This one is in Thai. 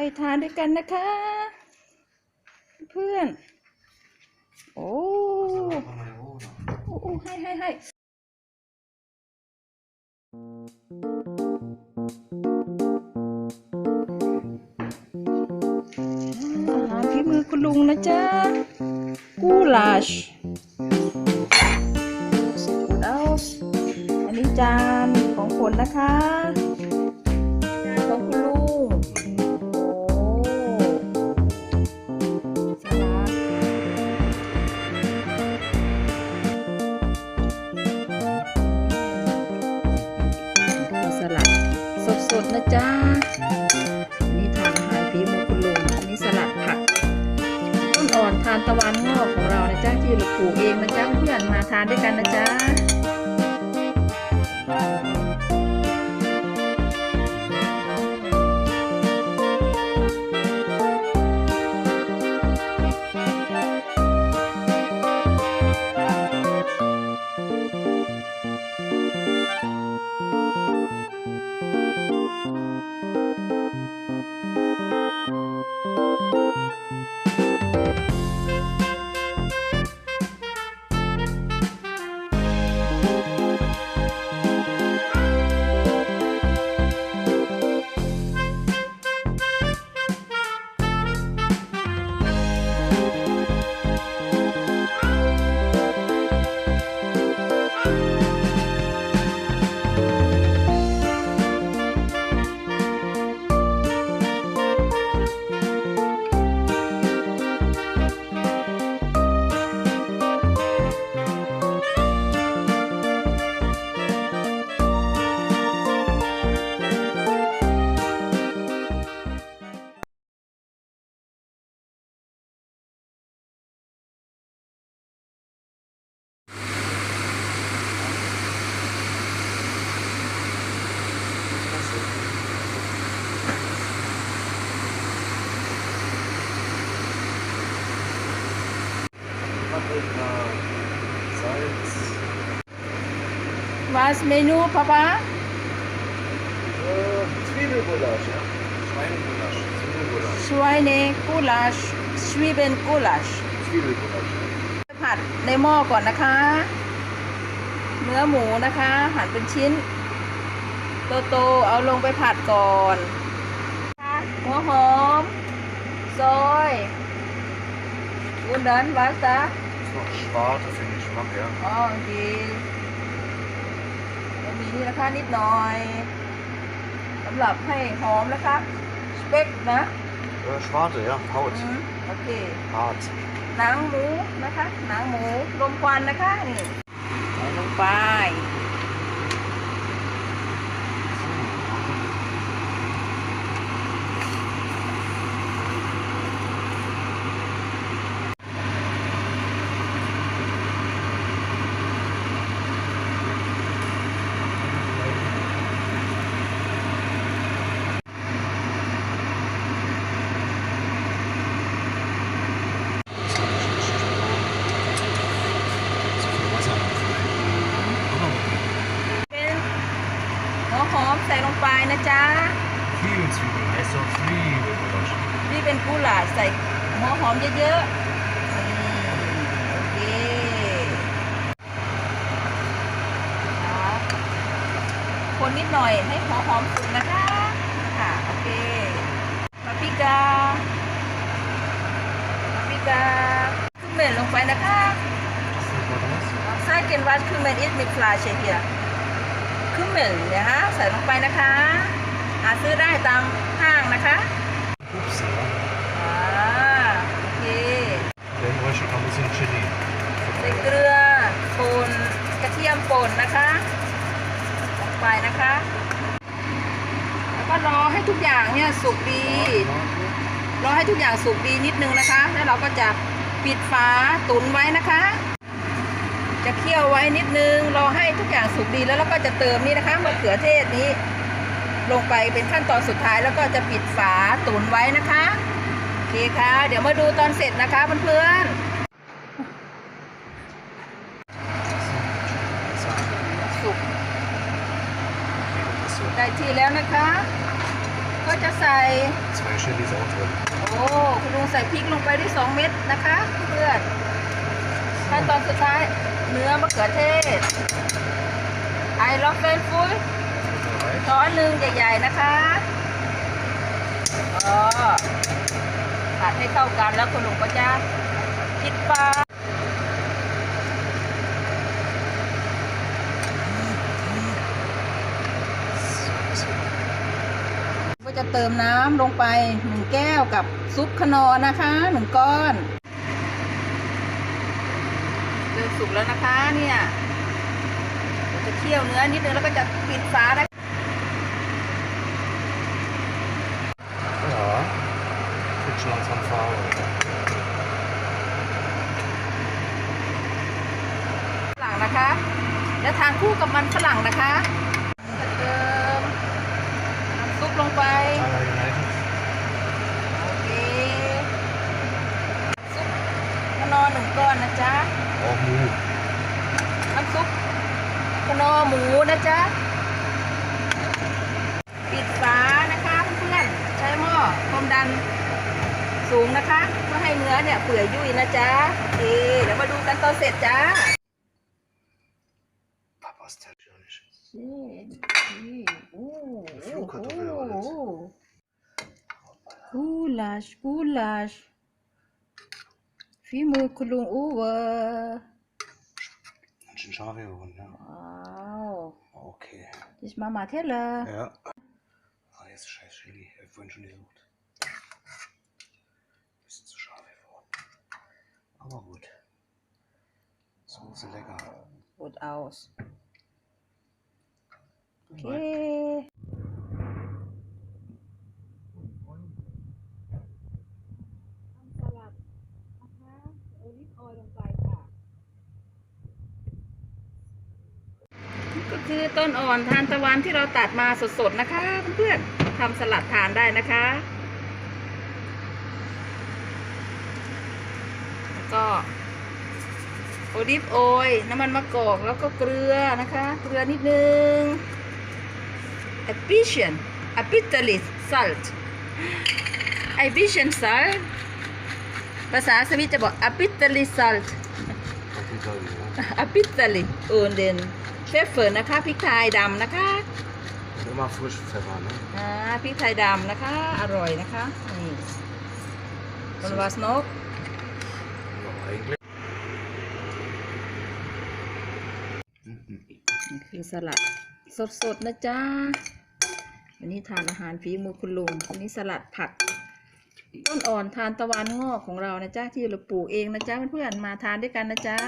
ไปทานด้วยกันนะคะ เพื่อน โอ้โอ้ให้ให้ให้อาหารฝีมือคุณลุงนะจ๊ะกูลาชซีฟู้ดเอาอันนี้จานของฝนนะคะ ตะวันงอกของเรานะจ๊ะที่เราปลูกเองนะจ๊ะเพื่อนมาทานด้วยกันนะจ๊ะ Was Menu Papa äh, Zwiebelgulasch, ja? Schweinegulasch, Zwiebelgulasch, Schweine Gulasch Schwieben Gulasch Zwiebelgulasch. ผัดในหม้อก่อนนะคะ เนื้อหมูนะคะหั่นเป็นชิ้นโตๆเอาลงไปผัดก่อนหัวหอม ซอยอุนดั นวาซา Ist noch Sparte für den Geschmack, ja? อ๋อโอเคก็มีนี่นะคะนิดหน่อยสำหรับให้หอมนะคะสเปกนะ Äh, Sparte, ja, Haut, อืมโอเค hart. หนังหมูนะคะ หนังหมูรมควันนะคะ นี่ใส่ลงไป Zu viel Wasser rein. เป็นหัวหอมใส่ จ๊ะ Vielen Zwiebeln, heißt doch Zwiebelgulasch. นี่เป็นกุหลาบใส่หัวหอมเยอะๆนี่โอเคค่คนนิดหน่อยให้หัวหอมสุกนะคะ ค่ะ โอเคปาปิกาปาปิกาขึ้นเมนลงไปนะคะไส้เกนวัดขึ้นเมนอิสมิฟลาเชียขึ้นเมนนี่ยฮะใส่ลงไปนะคะาซื้อได้ตามห้างนะคะ Ups, ja. อ่าโอเค Dann bräuchte ich noch ein bisschen Chili. ใส่เกลือป่นกระเทียมป่นนะคะลงไปนะคะ แล้วก็รอให้ทุกอย่างเนี่ยสุกดี รอให้ทุกอย่างสุกดีนิดนึงนะคะ แล้วเราก็จะปิดฝาตุนไว้นะคะ จะเคี่ยวไว้นิดนึง รอให้ทุกอย่างสุกดีแล้วเราก็จะเติมนี่นะคะมะเขือเทศนี้ ลงไปเป็นขั้นตอนสุดท้ายแล้วก็จะปิดฝาตุนไว้นะคะโอเคค่ะ เดี๋ยวมาดูตอนเสร็จนะคะเพื่อนๆสุกได้ที่แล้วนะคะ ก็จะใส่โอ้คุณลุงใส่พริกลงไปด้วยสองเม็ดนะคะเพื่อนขั้นตอนสุดท้ายเนื้อมะเขือเทศไอล็อ ช้อนหนึ่งใหญ่ๆนะคะก็ผัดให้เข้ากันแล้วคุณลุงก็จะคิดปลาก็จะเติมน้ำลงไปหนึ่งแก้วกับซุปขนอนะคะหนึ่งก้อนเริ่มสุกแล้วนะคะเนี่ยจะเคี่ยวเนื้อนิดนึงแล้วก็จะปิดฝานะ Ja. Kriegt schon langsam Farbe. ฝรั่ง นะคะ แล้วทานคู่กับมันฝรั่งนะคะเติมน้ำซุปลงไป โอเคซุปขนอหนึ่งก้อนนะจ๊ะ Auch Mu. น้ำซุปขนอหมูนะจ๊ะปิดฝานะคะเพื่อนๆใช้หม้อความดันสูงนะคะ เพื่อให้เนื้อเนี่ยเปื่อยยุ่ยนะจ๊ะโอเคเดี๋ยวมาดูกันตอนเสร็จจ้า Papas Telefonisch. นี่นี่โอ้โห Flugkartoffel war das. กูลาชกูลาชฝีมือคุณลุงอูเวอร์ Ganz schön scharf hier geworden, ja. ว้าว Okay. ดิสมามาเทศเลย Ja. Ah, jetzt scheiß Chili. Ich hab vorhin schon gesucht. Bisschen zu scharf geworden. Aber gut. So ist sie lecker. กดเอา โอเคสลัดนะคะโอลิฟออยล์ลงไปค่ะก็คือต้นอ่อนทานตะวันที่เราตัดมาสดๆนะคะ เพื่อนๆทำสลัดทานได้นะคะแล้วก็โอลิฟออยล์น้ำมันมะกอกแล้วก็เกลือนะคะ เกลือนิดนึง a p i t i o n a p i t a l i s salt a p i t i o n salt ภาษาสวิตจะบอก a p i t a l i salt Auf jeden Fall, ja. อปิตลิโอนเดนเชฟเฟิร์นนะคะพริกไทยดำนะคะ Und immer frisch Pfeffer, ne? อ่าพริกไทยดำนะคะ อร่อยนะคะ นี่บนวาสนก Ja, eigentlich. นี่คือสลัดสดๆนะจ๊ะ วันนี้ทานอาหารฝีมือคุณลุงวันนี้สลัดผัก ต้นอ่อนทานตะวันงอกของเรานะจ๊ะที่เราปลูกเองนะจ๊ะเพื่อนๆมาทานด้วยกันนะจ๊ะ